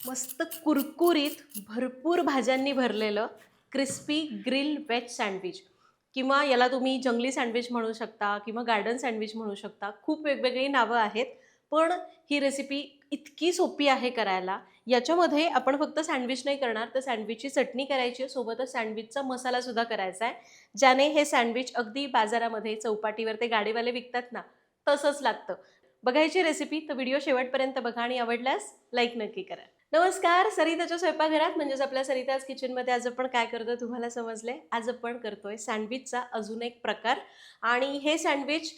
मस्त कुरकुरीत भरपूर भाज्यांनी भरलेलं क्रिस्पी ग्रिल वेज सँडविच. किंवा याला तुम्ही जंगली सँडविच म्हणू शकता किंवा गार्डन सँडविच म्हणू शकता. खूप वेगवेगळी नावं आहेत. पण ही रेसिपी इतकी सोपी आहे करायला. याच्यामध्ये आपण फक्त सँडविच नाही करणार तर सँडविचची चटणी करायची आहे. सोबतच सँडविचचा मसालासुद्धा करायचा आहे. ज्याने हे सँडविच अगदी बाजारामध्ये चौपाटीवर ते गाडीवाले विकतात ना तसंच लागतं. बघायची रेसिपी तर व्हिडिओ शेवटपर्यंत बघा आणि आवडल्यास लाईक नक्की करा. नमस्कार सरिताच्या स्वयंपाकघरात म्हणजेच आपल्या सरिताज किचनमध्ये आज आपण काय करतो तुम्हाला समजले आज आपण करतोय सँडविचचा अजून एक प्रकार. आणि हे सँडविच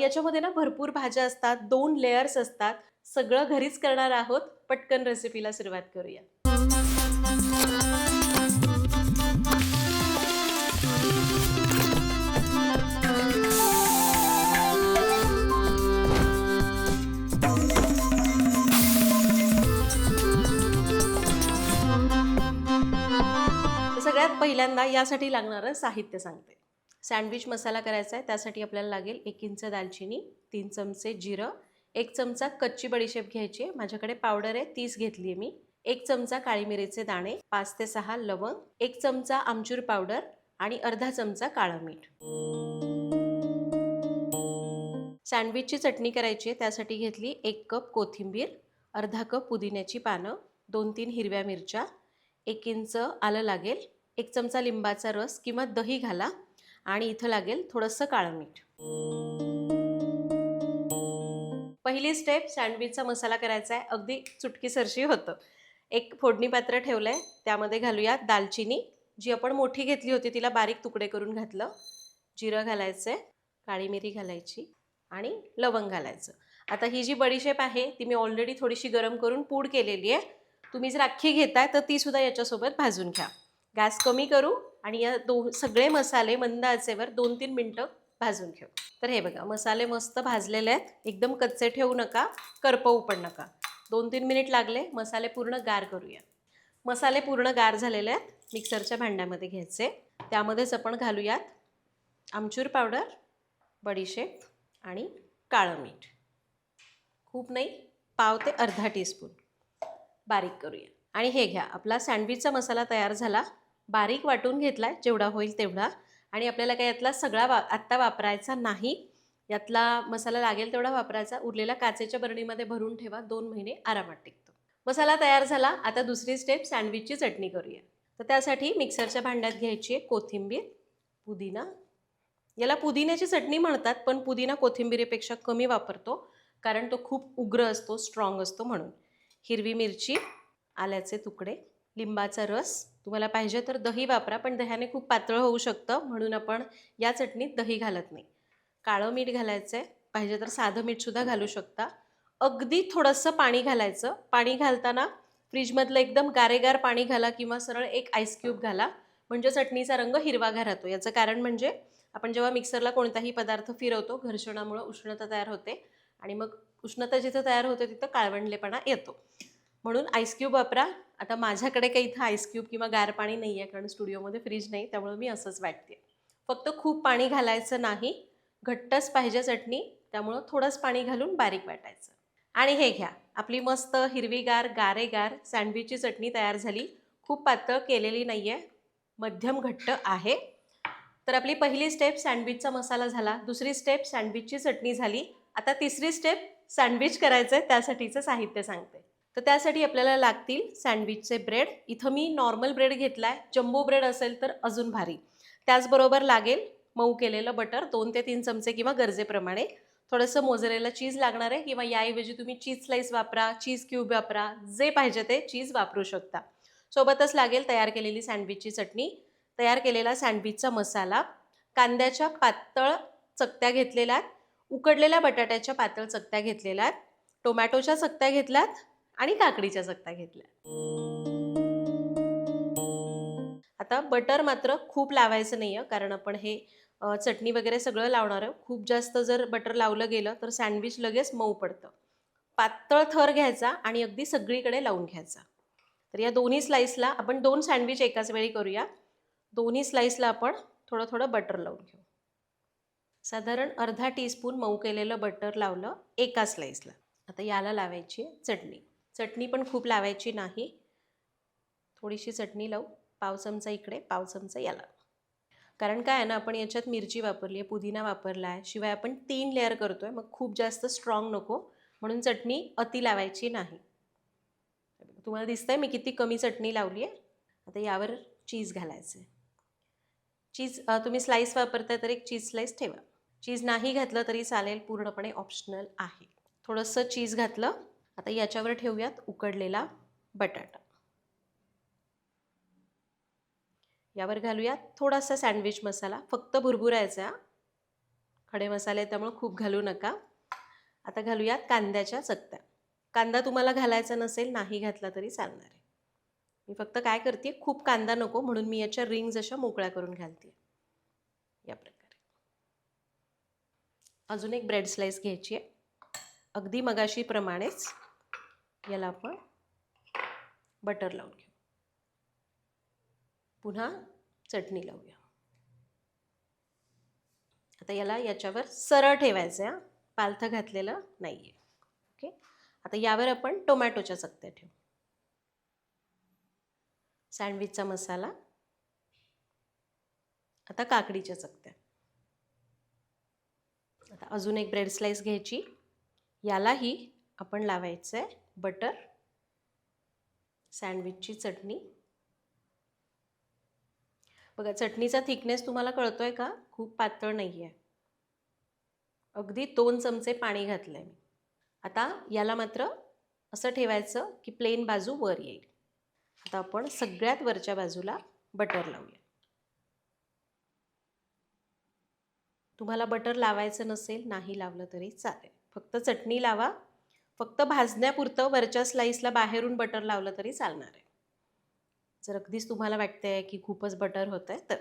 याच्यामध्ये ना भरपूर भाज्या असतात दोन लेयर्स असतात. सगळं घरीच करणार आहोत. पटकन रेसिपीला सुरुवात करूया. सगळ्यात पहिल्यांदा यासाठी लागणारं साहित्य सांगते. सँडविच मसाला करायचा आहे त्यासाठी आपल्याला लागेल एक इंच दालचिनी तीन चमचे जिरं एक चमचा कच्ची बडीशेप घ्यायची आहे. माझ्याकडे पावडर आहे तीस घेतली आहे मी. एक चमचा काळी मिरीचे दाणे पाच ते सहा लवंग एक चमचा आमचूर पावडर आणि अर्धा चमचा काळं मीठ. सँडविचची चटणी करायची आहे त्यासाठी घेतली एक कप कोथिंबीर अर्धा कप पुदिन्याची पानं दोन तीन हिरव्या मिरच्या एक इंच आलं लागेल एक चमचा लिंबाचा रस किंवा दही घाला आणि इथं लागेल थोडंसं काळं मीठ. पहिली स्टेप सँडविचचा मसाला करायचा आहे अगदी चुटकीसरशी होतं. एक फोडणी पात्र ठेवलं आहे त्यामध्ये घालूया दालचिनी. जी आपण मोठी घेतली होती तिला बारीक तुकडे करून घातलं. जिरं घालायचं आहे काळी मिरी घालायची आणि लवंग घालायचं. आता ही जी बडीशेप आहे ती मी ऑलरेडी थोडीशी गरम करून पूड केलेली आहे तुम्ही जर अख्खी घेताय तर तीसुद्धा याच्यासोबत भाजून घ्या. गॅस कमी करू आणि या दो सगळे मसाले मंद आचेवर दोन तीन मिनटं भाजून घेऊ. तर हे बघा मसाले मस्त भाजलेले आहेत. एकदम कच्चे ठेवू नका करपवू पण नका. दोन तीन मिनिट लागले मसाले पूर्ण गार करूया. मसाले पूर्ण गार झालेले आहेत मिक्सरच्या भांड्यामध्ये घ्यायचे. त्यामध्येच आपण घालूयात आमचूर पावडर बडीशेप आणि काळं मीठ. खूप नाही पाव ते अर्धा टीस्पून बारीक करूया. आणि हे घ्या आपला सँडविचचा मसाला तयार झाला. बारीक वाटून घेतला जेवढा होईल तेवढा. आणि आपल्याला काय यातला सगळा वा आत्ता वापरायचा नाही. यातला मसाला लागेल तेवढा वापरायचा. उरलेला काचेच्या बरणीमध्ये भरून ठेवा. दोन महिने आरामात टिकतो. मसाला तयार झाला. आता दुसरी स्टेप सँडविचची चटणी करूया. तर त्यासाठी मिक्सरच्या भांड्यात घ्यायची आहे कोथिंबीर पुदिना. याला पुदिन्याची चटणी म्हणतात पण पुदिना कोथिंबिरीपेक्षा कमी वापरतो कारण तो खूप उग्र असतो स्ट्रॉंग असतो म्हणून. हिरवी मिरची आल्याचे तुकडे. लिंबाचा रस. तुम्हाला पाहिजे तर दही वापरा पण दह्याने खूप पातळ होऊ शकतं म्हणून आपण या चटणीत दही घालत नाही. काळं मीठ घालायचं आहे पाहिजे तर साधं मीठसुद्धा घालू शकता. अगदी थोडंसं पाणी घालायचं. पाणी घालताना फ्रीजमधलं एकदम गारेगार पाणी घाला किंवा सरळ एक आईस क्यूब घाला. म्हणजे चटणीचा रंग हिरवागार राहतो. याचं कारण म्हणजे आपण जेव्हा मिक्सरला कोणताही पदार्थ फिरवतो घर्षणामुळं उष्णता तयार होते आणि मग उष्णता जिथं तयार होते तिथं काळवंडलेपणा येतो. म्हणून आईस क्यूब वापरा. आता माझ्याकडे काही इथं आईस्क्यूब किंवा गार पाणी नाही आहे कारण स्टुडिओमध्ये फ्रीज नाही त्यामुळे मी असंच वाटते. फक्त खूप पाणी घालायचं नाही घट्टच पाहिजे चटणी त्यामुळं थोडंच पाणी घालून बारीक वाटायचं. आणि हे घ्या आपली मस्त हिरवीगार गारेगार सँडविचची चटणी तयार झाली. खूप पातळ केलेली नाही आहे मध्यम घट्ट आहे. तर आपली पहिली स्टेप सँडविचचा मसाला झाला दुसरी स्टेप सँडविचची चटणी झाली. आता तिसरी स्टेप सँडविच करायचं आहे त्यासाठीचं साहित्य सांगते. तर त्यासाठी आपल्याला लागतील सँडविचचे ब्रेड. इथं मी नॉर्मल ब्रेड घेतला आहे जम्बो ब्रेड असेल तर अजून भारी. त्याचबरोबर लागेल मऊ केलेलं बटर दोन ते तीन चमचे किंवा गरजेप्रमाणे. थोडंसं मोजरेला चीज लागणार आहे किंवा याऐवजी तुम्ही चीज स्लाईस वापरा चीज क्यूब वापरा जे पाहिजे ते चीज वापरू शकता. सोबतच लागेल तयार केलेली सँडविचची चटणी. तयार केलेला सँडविचचा मसाला. कांद्याच्या पातळ चकत्या घेतलेल्या उकडलेल्या बटाट्याच्या पातळ चकत्या घेतलेल्या टोमॅटोच्या चकत्या घेतल्यात. आणि काकडीच्या चकत्या घेतल्या. आता बटर मात्र खूप लावायचं नाही आहे कारण आपण हे चटणी वगैरे सगळं लावणार आहे खूप जास्त जर बटर लावलं गेलं तर सँडविच लगेच मऊ पडतं. पातळ थर घ्यायचा आणि अगदी सगळीकडे लावून घ्यायचा. तर या दोन्ही स्लाईसला आपण दोन सँडविच एकाच वेळी करूया. दोन्ही स्लाईसला आपण थोडं थोडं बटर लावून घेऊ. साधारण अर्धा टीस्पून मऊ केलेलं बटर लावलं एका स्लाईसला. आता याला लावायची आहे चटणी. चटणी पण खूप लावायची नाही. थोडीशी चटणी लावू. पाव चमचा इकडे पाव चमचा याला. कारण काय आहे ना आपण याच्यात मिरची वापरली आहे पुदिना वापरला आहे शिवाय आपण तीन लेअर करतो आहे मग खूप जास्त स्ट्रॉंग नको. म्हणून चटणी अति लावायची नाही. तुम्हाला दिसतंय मी किती कमी चटणी लावली आहे? आता यावर चीज घालायचं आहे चीज तुम्ही स्लाईस वापरताय तर एक चीज स्लाईस ठेवा. चीज नाही घातलं तरी चालेल पूर्णपणे ऑप्शनल आहे. थोडंसं चीज घातलं आता याच्यावर ठेवूयात उकडलेला बटाटा. यावर घालूयात थोडासा सँडविच मसाला फक्त भुरभुरायचा खडे मसाले त्यामुळे खूप घालू नका. आता घालूयात कांद्याच्या चकत्या. कांदा तुम्हाला घालायचा नसेल नाही घातला तरी चालणार आहे. मी फक्त काय करते खूप कांदा नको म्हणून मी याच्या रिंग्ज अशा मोकळ्या करून घालते या प्रकारे. अजून एक ब्रेड स्लाइस घ्यायची आहे. अगदी मगाशीप्रमाणेच याला आपण बटर लावून घेऊ. पुन्हा चटणी लावूया. आता याला याच्यावर सरळ ठेवायचं आहे पालथं घातलेलं नाही आहे ओके? आता यावर आपण टोमॅटोच्या चकत्या ठेवू. सँडविचचा मसाला. आता काकडीच्या चकत्या. आता अजून एक ब्रेड स्लाईस घ्यायची. यालाही आपण लावायचं आहे बटर सँडविचची चटणी. बघा चटणीचा थिकनेस तुम्हाला कळतो आहे का? खूप पातळ नाही आहे अगदी दोन चमचे पाणी घातलं आहे मी. आता याला मात्र असं ठेवायचं की प्लेन बाजू वर येईल. आता आपण सगळ्यात वरच्या बाजूला बटर लावूया. तुम्हाला बटर लावायचं नसेल नाही लावलं तरी चालेल. फक्त चटणी लावा. फक्त भाजण्यापुरतं वरच्या स्लाईसला बाहेरून बटर लावलं तरी चालणार आहे. जर अगदीच तुम्हाला वाटतंय की खूपच बटर होतं आहे तर.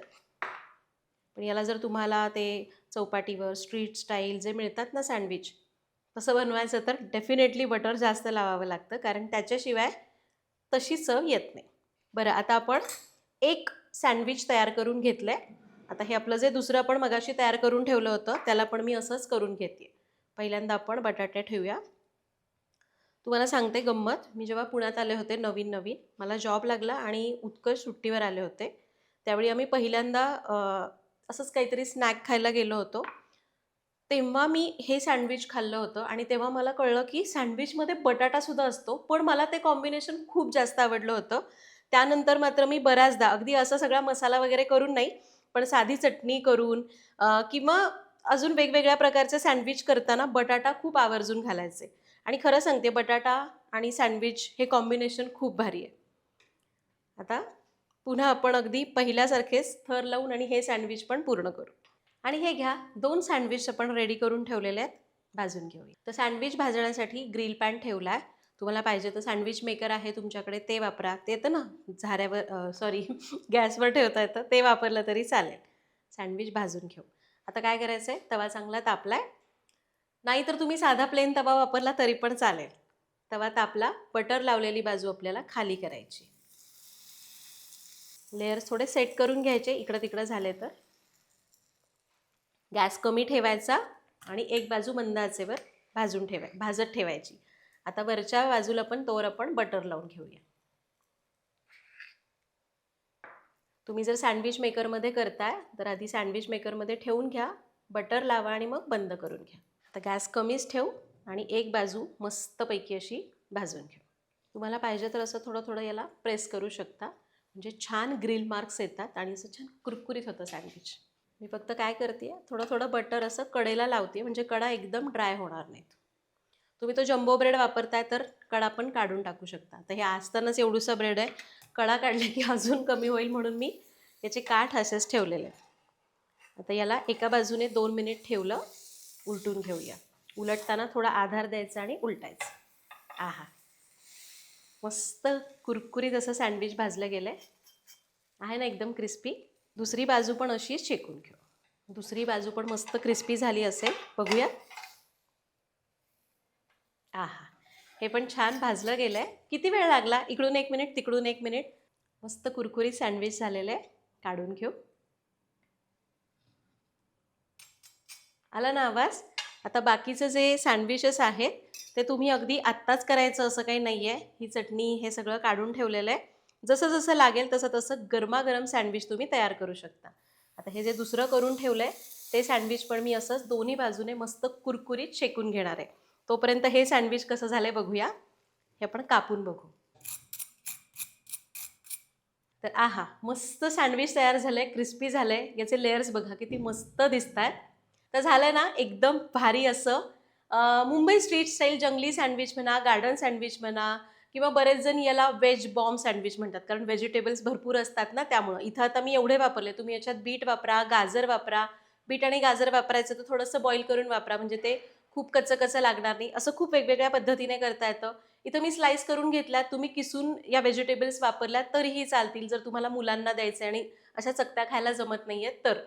पण याला जर तुम्हाला ते चौपाटीवर स्ट्रीट स्टाईल जे मिळतात ना सँडविच तसं बनवायचं तर डेफिनेटली बटर जास्त लावावं लागतं कारण त्याच्याशिवाय तशी चव येत नाही. बरं आता आपण एक सँडविच तयार करून घेतलं आहे आता हे आपलं जे दुसरं आपण मगाशी तयार करून ठेवलं होतं त्याला पण मी असंच करून घेते. पहिल्यांदा आपण बटाटे ठेवूया. तुम्हाला सांगते गंमत. मी जेव्हा पुण्यात आले होते नवीन नवीन मला जॉब लागला आणि उत्कर्ष सुट्टीवर आले होते. त्यावेळी आम्ही पहिल्यांदा असंच काहीतरी स्नॅक खायला गेलो होतो. तेव्हा मी हे सँडविच खाल्लं होतं आणि तेव्हा मला कळलं की सँडविचमध्ये बटाटासुद्धा असतो पण मला ते कॉम्बिनेशन खूप जास्त आवडलं होतं. त्यानंतर मात्र मी बऱ्याचदा अगदी असा सगळा मसाला वगैरे करून नाही पण साधी चटणी करून किंवा अजून वेगवेगळ्या प्रकारचे सँडविच करताना बटाटा खूप आवर्जून घालायचे. आणि खरं सांगते बटाटा आणि सँडविच हे कॉम्बिनेशन खूप भारी आहे. आता पुन्हा आपण अगदी पहिल्यासारखेच थर लावून आणि हे सँडविच पण पूर्ण करू. आणि हे घ्या दोन सँडविच आपण रेडी करून ठेवलेले आहेत. भाजून घेऊया. तर सँडविच भाजण्यासाठी ग्रिल पॅन ठेवला आहे तुम्हाला पाहिजे तर सँडविच मेकर आहे तुमच्याकडे ते वापरा. ते येतं ना झाऱ्यावर सॉरी गॅसवर ठेवता येतं. ते वापरलं तरी चालेल. सँडविच भाजून घेऊ. आता काय करायचं आहे तवा चांगला तापला आहे नाहीतर तुम्ही साधा प्लेन तवा वापरला तरी पण चालेल. तवा तापला बटर लावलेली बाजू आपल्याला खाली करायची. लेयर्स थोडे सेट करून घ्यायचे इकडं तिकडं झाले तर. गॅस कमी ठेवायचा आणि एक बाजू मंद आचेवर भाजून ठेवाय भाजत ठेवायची. आता वरच्या बाजूला पण तोवर आपण बटर लावून घेऊया. तुम्ही जर सँडविच मेकरमध्ये करताय तर आधी सँडविच मेकरमध्ये ठेवून घ्या बटर लावा आणि मग बंद करून घ्या. आता गॅस कमीच ठेवू आणि एक बाजू मस्तपैकी अशी भाजून घेऊ. तुम्हाला पाहिजे तर असं थोडं थोडं याला प्रेस करू शकता. म्हणजे छान ग्रिल मार्क्स येतात आणि असं छान कुरकुरीत होतं सँडविच. मी फक्त काय करते थोडं थोडं बटर असं कडेला लावते म्हणजे कडा एकदम ड्राय होणार नाहीत. तुम्ही तो जम्बो ब्रेड वापरताय तर कडा पण काढून टाकू शकता. तर हे असतानाच एवढूसा ब्रेड आहे कडा काढल्या की अजून कमी होईल म्हणून मी याचे काठ असेच ठेवलेले आहेत. आता याला एका बाजूने दोन मिनिट ठेवलं उलटून घेऊया. उलटताना थोडा आधार द्यायचा आणि उलटायचं. आहा. मस्त कुरकुरीत असं सँडविच भाजलं गेलं आहे आहे ना एकदम क्रिस्पी. दुसरी बाजू पण अशीच शेकून घेऊ. दुसरी बाजू पण मस्त क्रिस्पी झाली असेल. बघूया. आहा. हे पण छान भाजलं गेलं आहे किती वेळ लागला? इकडून एक मिनिट तिकडून एक मिनिट. मस्त कुरकुरीत सँडविच झालेलं आहे. काढून घेऊ. आला ना आवाज? आता बाकीचं जे सँडविचेस आहेत ते तुम्ही अगदी आत्ताच करायचं असं काही नाही आहे ही चटणी हे सगळं काढून ठेवलेलं आहे. जसं जसं लागेल तसं तसं गरमागरम सँडविच तुम्ही तयार करू शकता. आता हे जे दुसरं करून ठेवलं आहे ते सँडविच पण मी असंच दोन्ही बाजूने मस्त कुरकुरीत शेकून घेणार आहे. तोपर्यंत हे सँडविच कसं झालं आहे बघूया. हे आपण कापून बघू. तर आहा मस्त सँडविच तयार झालं आहे क्रिस्पी झालं आहे याचे लेयर्स बघा किती मस्त दिसत आहेत तर झालं ना एकदम भारी असं मुंबई स्ट्रीट स्टाईल जंगली सँडविच म्हणा गार्डन सँडविच म्हणा किंवा बरेच जण याला व्हेज बॉम्ब सँडविच म्हणतात. कारण व्हेजिटेबल्स भरपूर असतात ना त्यामुळं. इथं आता मी एवढे वापरले तुम्ही याच्यात बीट वापरा गाजर वापरा. बीट आणि गाजर वापरायचं तर थोडंसं बॉईल करून वापरा. म्हणजे ते खूप कच्चं कच्चं लागणार नाही. असं खूप वेगवेगळ्या पद्धतीने करता येतं. इथं मी स्लाइस करून घेतल्यात तुम्ही किसून या व्हेजिटेबल्स वापरल्यात तरीही चालतील जर तुम्हाला मुलांना द्यायचे आणि अशा चकत्या खायला जमत नाही आहेत तर.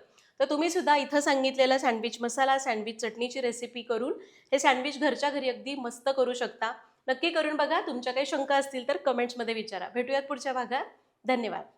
तर तुम्ही सुद्धा इथं सांगितलेला सँडविच मसाला सँडविच चटणीची रेसिपी करून हे सँडविच घरच्या घरी अगदी मस्त करू शकता. नक्की करून बघा तुमच्या काही शंका असतील तर कमेंट्समध्ये विचारा. भेटूयात पुढच्या भागात. धन्यवाद.